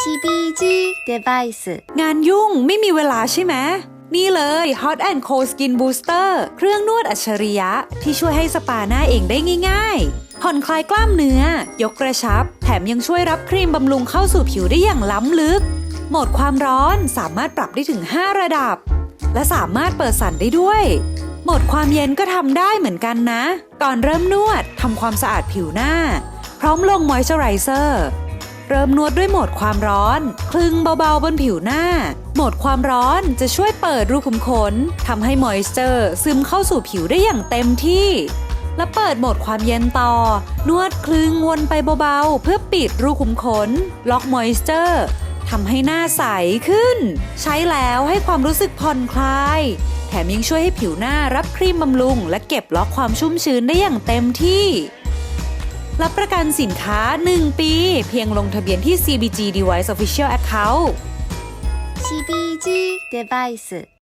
CBG Device งานยุ่งไม่มีเวลาใช่ไหมนี่เลย Hot and Cold Skin Booster เครื่องนวดอัจฉริยะ ที่ช่วยให้สปาหน้าเองได้ง่าย ๆ ผ่อนคลายกล้ามเนื้อ ยกกระชับ แถมยังช่วยรับครีมบำรุงเข้าสู่ผิวได้อย่างล้ำลึก โหมดความร้อนสามารถปรับได้ถึง 5 ระดับ และสามารถเปิดสั่นได้ด้วย โหมดความเย็นก็ทำได้เหมือนกันนะ ก่อนเริ่มนวดทำความสะอาดผิวหน้า พร้อมลงมอยเจอไรเซอร์ เริ่มนวดด้วยโหมดความร้อน คลึงเบาๆบนผิวหน้า โหมดความร้อนจะช่วยเปิดรูขุมขนทำให้มอยเจอร์ซึมเข้าสู่ผิวได้อย่างเต็มที่ และเปิดโหมดความเย็นต่อ นวดคลึงวนไปเบาๆ เพื่อปิดรูขุมขน ล็อกมอยเจอร์ทำให้หน้าใสขึ้น ใช้แล้วให้ความรู้สึกผ่อนคลาย แถมยังช่วยให้ผิวหน้ารับครีมบำรุง และเก็บล็อกความชุ่มชื้นได้อย่างเต็มที่ รับประกันสินค้า 1 ปี เพียงลงทะเบียนที่ CBG Device Official Account CBG Device